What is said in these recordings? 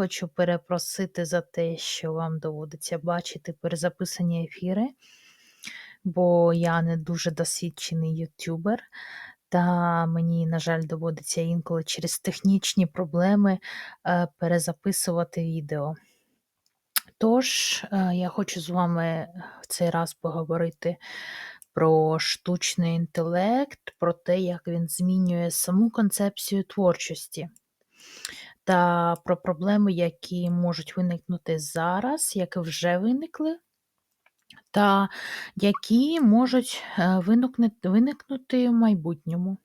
Хочу перепросити за те, що вам доводиться бачити перезаписані ефіри, бо я не дуже досвідчений ютубер, та мені, на жаль, доводиться інколи через технічні проблеми е, перезаписувати відео. Тож, е, я хочу з вами в цей раз поговорити про штучний інтелект, про те, як він змінює саму концепцію творчості та про проблеми, які можуть виникнути зараз, які вже виникли, та які можуть е, виникнути, в майбутньому.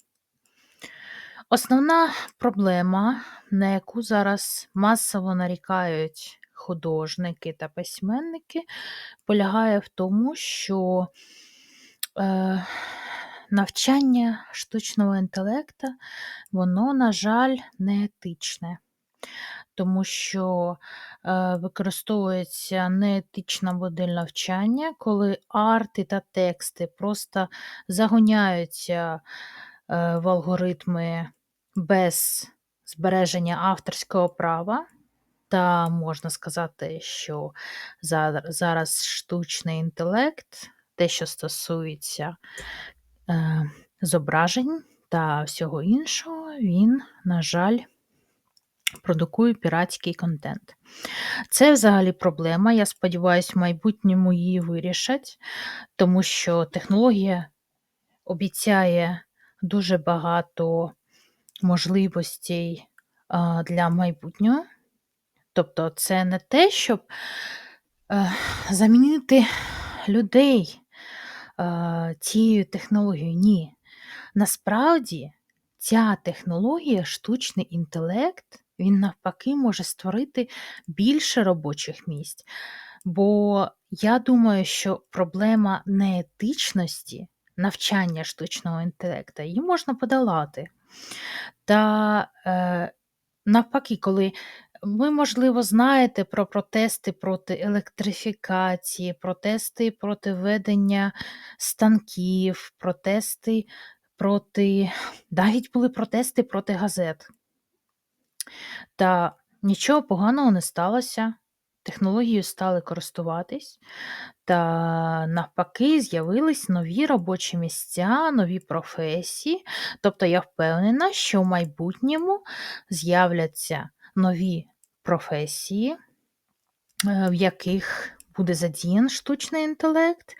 Основна проблема, на яку зараз масово нарікають художники та письменники, полягає в тому, що е, навчання штучного інтелекту, воно, на жаль, не етичне тому що е, використовується неетична модель навчання, коли арти та тексти просто загоняються е, в алгоритми без збереження авторського права. Та можна сказати, що зараз штучний інтелект, те, що стосується е, зображень та всього іншого, він, на жаль, продукую піратський контент. Це взагалі проблема. Я сподіваюся, в майбутньому її вирішать, тому що технологія обіцяє дуже багато можливостей для майбутнього. Тобто, це не те, щоб е, замінити людей цією технологією. Ні. Насправді, ця технологія, штучний інтелект, він навпаки може створити більше робочих місць. Бо я думаю, що проблема неетичності навчання штучного інтелекту її можна подолати. Та е, навпаки, коли ви, можливо, знаєте про протести проти електрифікації, протести проти ведення станків, протести проти, навіть були протести проти газет. Та нічого поганого не сталося. Технологією стали користуватись, та навпаки, з'явились нові робочі місця, нові професії. Тобто я впевнена, що в майбутньому з'являться нові професії, е, в яких буде задіян штучний інтелект,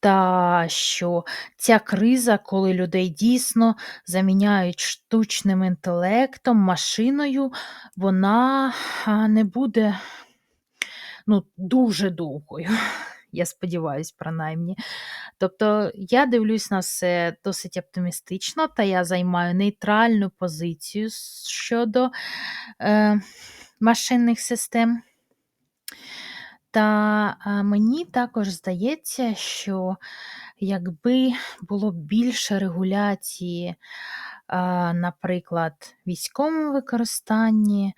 та що ця криза, коли людей дійсно заміняють штучним інтелектом, машиною, вона не буде ну, дуже довгою. Я сподіваюся, принаймні. Тобто я дивлюсь на все досить оптимістично, та я займаю нейтральну позицію щодо е, машинних систем. Та мені також здається, що якби було більше регуляції, наприклад, в військовому використанні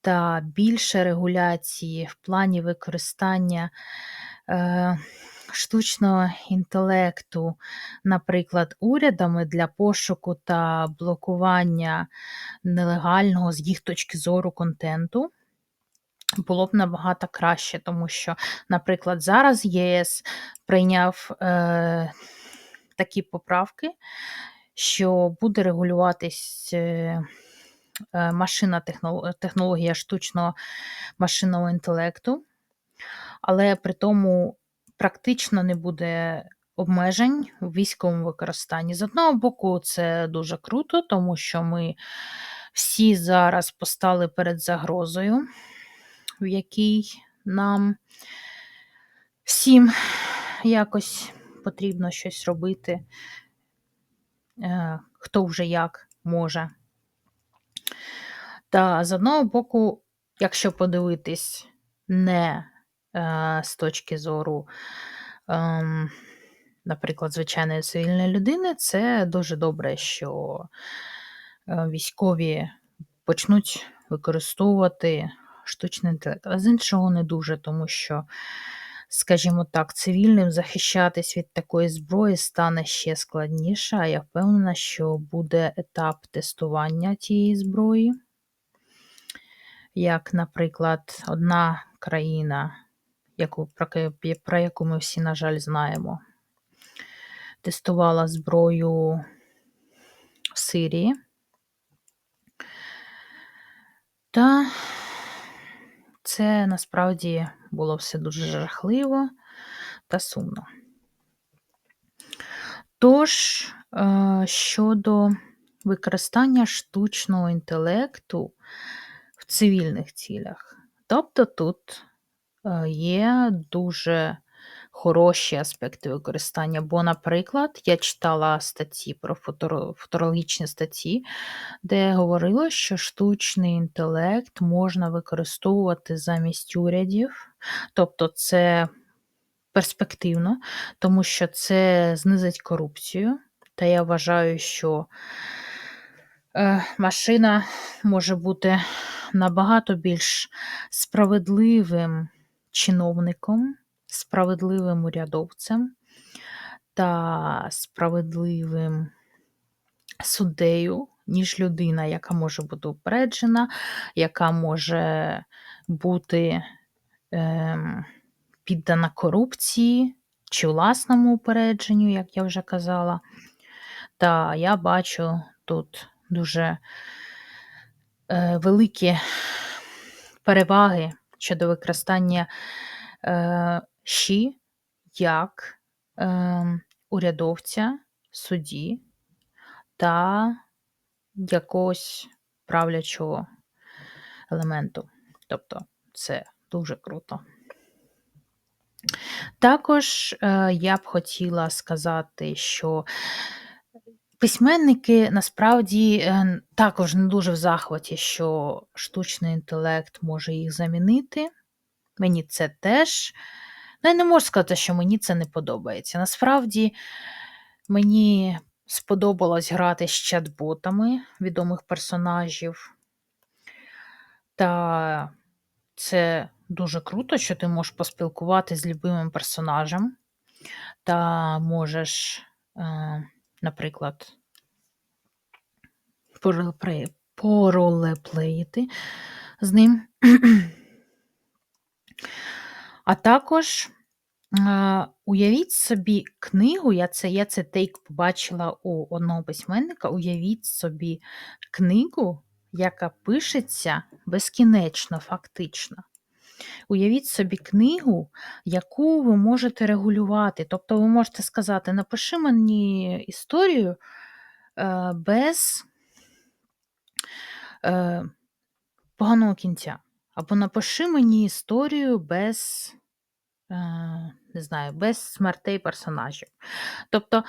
та більше регуляції в плані використання е, штучного інтелекту, наприклад, урядами для пошуку та блокування нелегального з їх точки зору контенту було б набагато краще, тому що, наприклад, зараз ЄС прийняв е, такі поправки, що буде регулюватись е, е машина технологія штучного машинного інтелекту, але при тому практично не буде. Обмежень в військовому використанні. З одного боку, це дуже круто, тому що ми всі зараз постали перед загрозою в якій нам всім якось потрібно щось робити, е, хто вже як може. Та з одного боку, якщо подивитись не е, з точки зору, ем, наприклад, звичайної цивільної людини, це дуже добре, що е, військові почнуть використовувати штучний інтелект. А з іншого не дуже, тому що, скажімо так, цивільним захищатись від такої зброї стане ще складніше, а я впевнена, що буде етап тестування цієї зброї, як, наприклад, одна країна, яку про яку ми всі, на жаль, знаємо, тестувала зброю в Сирії. Та це насправді було все дуже жахливо та сумно. Тож, е, щодо використання штучного інтелекту в цивільних цілях. Тобто тут е, є дуже хороші аспекти використання. Бо, наприклад, я читала статті про футурологічні статті, де говорилось, що штучний інтелект можна використовувати замість урядів, тобто це перспективно, тому що це знизить корупцію. Та я вважаю, що е, машина може бути набагато більш справедливим чиновником, справедливим урядовцем та справедливим суддею, ніж людина, яка може бути упереджена, яка може бути е, піддана корупції чи власному упередженню, як я вже казала. Та я бачу тут дуже е, великі переваги щодо використання е, ЩІ як е, урядовця, судді та якогось правлячого елементу. Тобто це дуже круто. Також е, я б хотіла сказати, що Письменники насправді е, також не дуже в захваті, що штучний інтелект може їх замінити. Мені це теж. Ну, я не можу сказати, що мені це не подобається. Насправді, мені сподобалось грати з чат-ботами відомих персонажів. Та це дуже круто, що ти можеш поспілкуватися з любимим персонажем, та можеш. Е, наприклад, поролеплеїти з ним. А також уявіть собі книгу, я це я це тейк побачила у одного письменника. Уявіть собі книгу, яка пишеться безкінечно, фактично. Уявіть собі книгу, яку ви можете регулювати. Тобто ви можете сказати, напиши мені історію е, без е, поганого кінця. Або напиши мені історію без, е, не знаю, без смертей персонажів. Тобто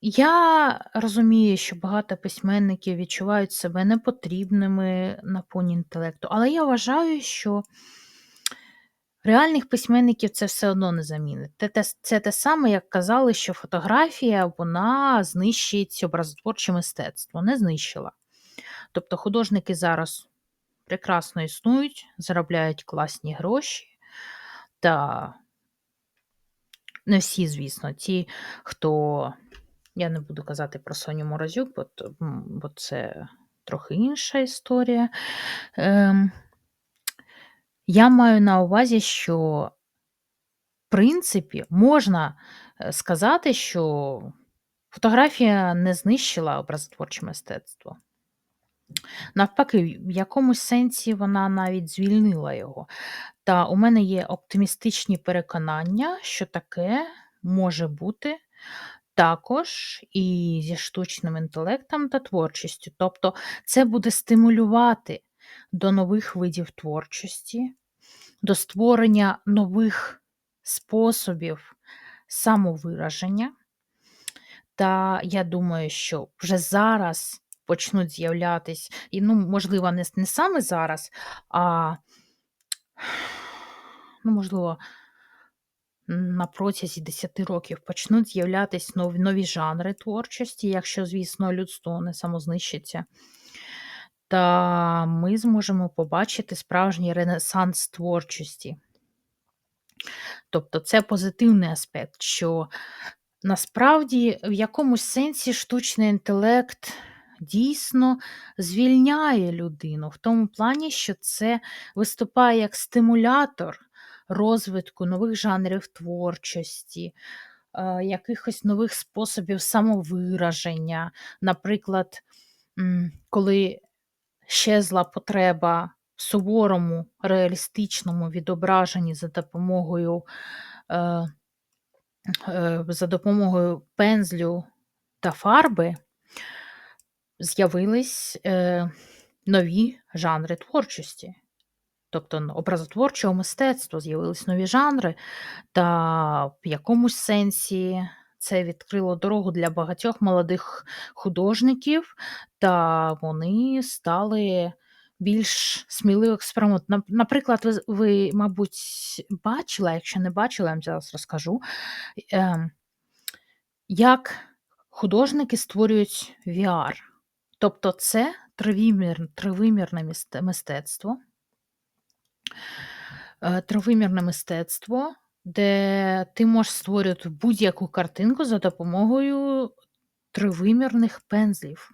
я розумію, що багато письменників відчувають себе непотрібними на фоні інтелекту, але я вважаю, що реальних письменників це все одно не замінить. Це те саме, як казали, що фотографія вона знищить образотворче мистецтво, не знищила. Тобто художники зараз прекрасно існують, заробляють класні гроші. Та не всі, звісно, ті, хто я не буду казати про Соню Морозюк, бо бо це трохи інша історія. Ем, Я маю на увазі, що, в принципі, можна е, сказати, що фотографія не знищила образотворче мистецтво. Навпаки, в якомусь сенсі вона навіть звільнила його. Та у мене є оптимістичні переконання, що таке може бути також і зі штучним інтелектом та творчістю. Тобто це буде стимулювати до нових видів творчості, до створення нових способів самовираження. Та я думаю, що вже зараз почнуть з'являтись, і, ну, можливо, не, не саме зараз, а ну, можливо, на протязі 10 років почнуть з'являтися нові, нові жанри творчості, якщо, звісно, людство не самознищиться. Та ми зможемо побачити справжній ренесанс творчості. Тобто це позитивний аспект, що насправді в якомусь сенсі штучний інтелект дійсно звільняє людину в тому плані, що це виступає як стимулятор розвитку нових жанрів творчості, е, якихось нових способів самовираження. Наприклад, коли щезла потреба в суворому, реалістичному відображенні за допомогою, е, е, за допомогою пензлю та фарби, з'явились е, нові жанри творчості. Тобто образотворчого мистецтва з'явились нові жанри, та в якомусь сенсі це відкрило дорогу для багатьох молодих художників, та вони стали більш сміливо експериментувати. Наприклад, ви, ви, мабуть, бачили, якщо не бачили, я вам зараз розкажу, ем, як художники створюють VR. Тобто це тривимір, тривимірне мистецтво, е, тривимірне мистецтво, де ти можеш створювати будь-яку картинку за допомогою тривимірних пензлів.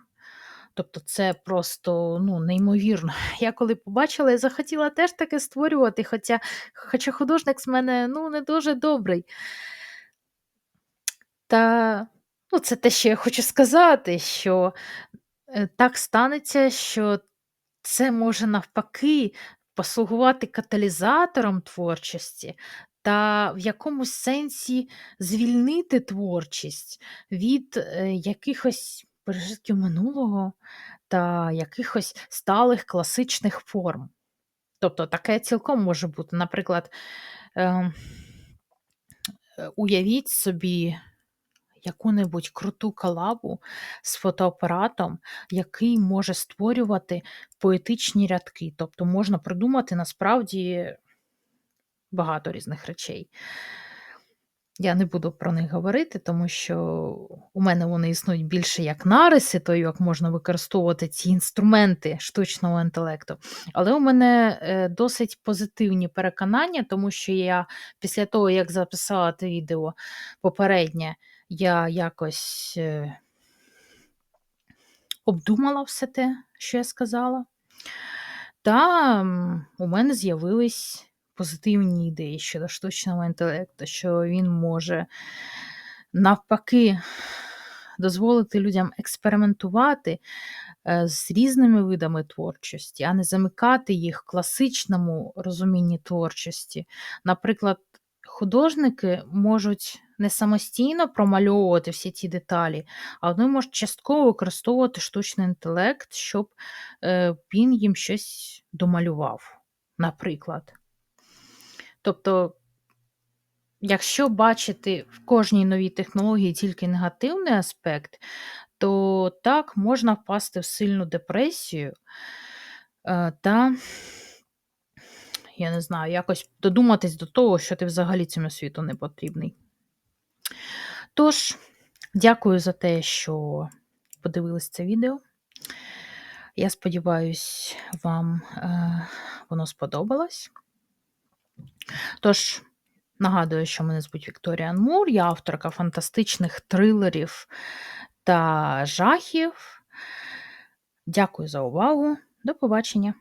Тобто це просто ну, неймовірно. Я коли побачила, я захотіла теж таке створювати, хоча, хоча художник з мене ну, не дуже добрий. Та ну, це те, що я хочу сказати, що е, так станеться, що це може навпаки послугувати каталізатором творчості та в якомусь сенсі звільнити творчість від е, якихось пережитків минулого та якихось сталих класичних форм. Тобто таке цілком може бути. Наприклад, ем, уявіть собі яку-небудь круту колабу з фотоапаратом, який може створювати поетичні рядки. Тобто можна придумати насправді багато різних речей. Я не буду про них говорити, тому що у мене вони існують більше як нариси, то як можна використовувати ці інструменти штучного інтелекту. Але у мене е, досить позитивні переконання, тому що я після того, як записала те відео попереднє, я якось е, обдумала все те, що я сказала. Та у мене з'явились позитивні ідеї щодо штучного інтелекту, що він може навпаки дозволити людям експериментувати е, з різними видами творчості, а не замикати їх в класичному розумінні творчості. Наприклад, художники можуть не самостійно промальовувати всі ті деталі, а вони можуть частково використовувати штучний інтелект, щоб е, він їм щось домалював, наприклад. Тобто, якщо бачити в кожній новій технології тільки негативний аспект, то так можна впасти в сильну депресію е, та, я не знаю, якось додуматись до того, що ти взагалі цьому світу не потрібний. Тож, дякую за те, що подивились це відео. Я сподіваюсь, вам е, воно сподобалось. Тож, нагадую, що мене звуть Вікторія Анмур, я авторка фантастичних трилерів та жахів. Дякую за увагу. До побачення!